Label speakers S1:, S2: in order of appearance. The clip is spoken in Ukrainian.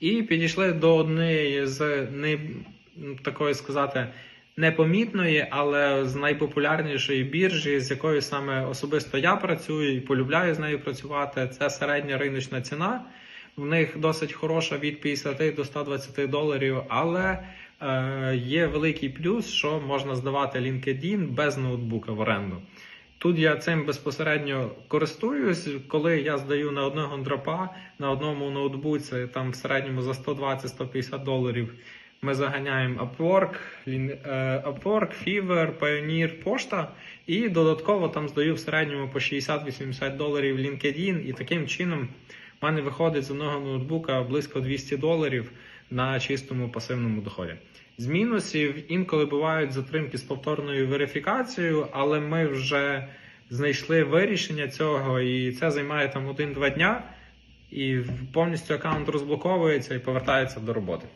S1: І підійшли до однієї з не такої сказати непомітної, але з найпопулярнішої біржі, з якою саме особисто я працюю і полюбляю з нею працювати. Це середня риночна ціна. В них досить хороша від 50 до 120 доларів, але е, є великий плюс, що можна здавати LinkedIn без ноутбука в оренду. Тут я цим безпосередньо користуюсь, коли я здаю на одного дропа на одному ноутбуці, там в середньому за 120-150 доларів. Ми заганяємо Upwork, е, Upwork, Fiverr, Pioneer, Пошта, і додатково там здаю в середньому по 60-80 доларів LinkedIn, і таким чином в мене виходить з одного ноутбука близько 200 доларів на чистому пасивному доході. З мінусів інколи бувають затримки з повторною верифікацією, але ми вже знайшли вирішення цього, і це займає там один-два дня, і повністю аккаунт розблоковується і повертається до роботи.